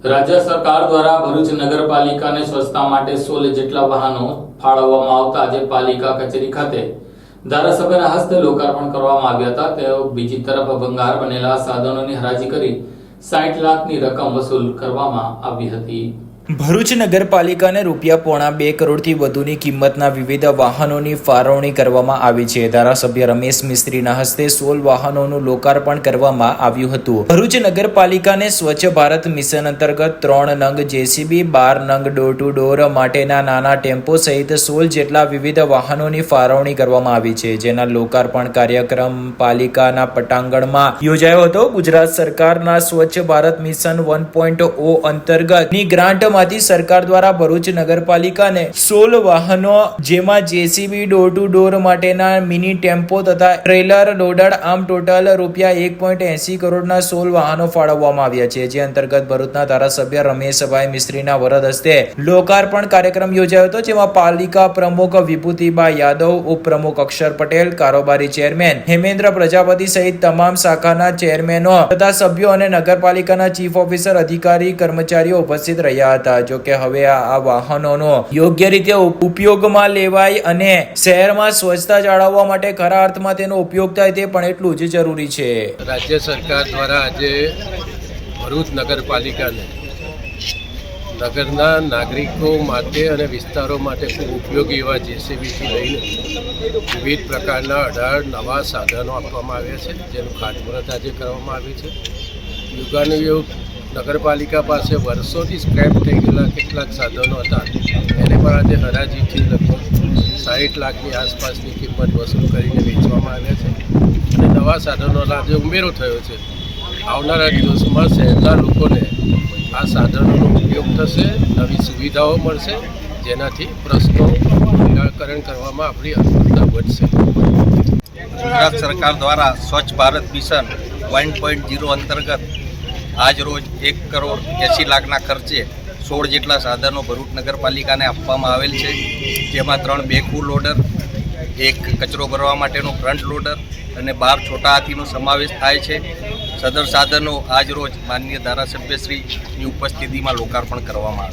રાજ્ય સરકાર દ્વારા ભરૂચ નગરપાલિકાને સ્વચ્છતા માટે સોળ જેટલા વાહનો ફાળવવામાં આવતા આજે પાલિકા કચેરી ખાતે ધારાસભ્યના હસ્તે લોકાર્પણ કરવામાં આવ્યા હતા. તેઓ બીજી તરફ ભંગાર બનેલા સાધનોની હરાજી કરી સાઠ લાખની રકમ વસૂલ કરવામાં આવી હતી. ભરૂચ નગરપાલિકાને રૂપિયા પોણા બે કરોડથી વધુની કિંમતના વિવિધ વાહનોની ફાળવણી કરવામાં આવી છે. ધારાસભ્ય રમેશ મિસ્ત્રીના હસ્તે સોળ વાહનોનું લોકાર્પણ કરવામાં આવ્યું હતું. ભરૂચ નગરપાલિકાને સ્વચ્છ ભારત મિશન અંતર્ગત ત્રણ નંગ જેસીબી, બાર નંગ ડોર ટુ ડોર માટેના નાના ટેમ્પો સહિત સોળ જેટલા વિવિધ વાહનોની ફાળવણી કરવામાં આવી છે. જેના લોકાર્પણ કાર્યક્રમ પાલિકાના પટાંગણમાં યોજાયો હતો. ગુજરાત સરકારના Swachh Bharat mission one point O અંતર્ગતની ગ્રાન્ટમાંથી સરકાર દ્વારા ભરૂચ નગરપાલિકાને સોળ વાહનો, જેમાં જેસીબી ડોર ટુ ડોર માટેના મિની ટેમ્પો તથા ટ્રેલર લોડર આમ ટોટલ રૂપિયા એક પોઈન્ટ એસી કરોડના સોળ વાહનો ફાળવવામાં આવ્યા છે. જે અંતર્ગત ભરૂચના ધારાસભ્ય રમેશભાઈ મિસ્ત્રીના વરદ હસ્તે લોકાર્પણ કાર્યક્રમ યોજાયો હતો, જેમાં પાલિકા પ્રમુખ વિભૂતિબા યાદવ, ઉપપ્રમુખ અક્ષર પટેલ, કારોબારી ચેરમેન હેમેન્દ્ર પ્રજાપતિ સહિત તમામ શાખાના ચેરમેનો તથા સભ્યો અને નગરપાલિકાના ચીફ ઓફિસર, અધિકારી, કર્મચારીઓ ઉપસ્થિત રહ્યા હતા. જો કે હવે આ વાહનોનો યોગ્ય રીતે ઉપ- ઉપયોગમાં લેવાય અને શહેરમાં સ્વચ્છતા જાળવવા માટે ખરા અર્થમાં તેનો ઉપયોગ થાય તે પણ એટલું જ જરૂરી છે. રાજ્ય સરકાર દ્વારા આજે ભરૂચ નગરપાલિકાને નગરના નાગરિકો માટે અને વિસ્તારો માટે ખૂબ ઉપયોગી એવા જેસીબીથી લઈને વિવિધ પ્રકારના અઢાર નવા સાધનો આપવામાં આવ્યા છે, જેનું ખાતમુહૂર્ત આજે કરવામાં આવ્યું છે. યુગાનુયુગ નગરપાલિકા પાસે વર્ષોથી સ્ક્રેપ થઈ ગયેલા કેટલાક સાધનો હતા. એને પણ આજે હરાજીથી લગભગ સાઠ લાખની આસપાસની કિંમત વસૂલ કરીને વેચવામાં આવ્યા છે. અને નવા સાધનોનો આજે ઉમેરો થયો છે. આવનારા દિવસોમાં શહેરના લોકોને આ સાધનોનો ઉપયોગ થશે, નવી સુવિધાઓ મળશે, જેનાથી પ્રશ્નો નિરાકરણ કરવામાં આપણી અનુકૂળતા વધશે. ગુજરાત સરકાર દ્વારા Swachh Bharat mission one point zero અંતર્ગત આજ રોજ એક કરોડ એંસી લાખના ખર્ચે સોળ જેટલા સાધનો ભરૂચ નગરપાલિકાને આપવામાં આવેલ છે. જેમાં ત્રણ બેકુ લોડર એક કચરો ભરવા માટેનું ફ્રન્ટ લોડર અને બાર છોટા હાથીનો સમાવેશ થાય છે. સદર સાધનો આજ રોજ માનનીય ધારાસભ્યશ્રીની ઉપસ્થિતિમાં લોકાર્પણ કરવામાં આવે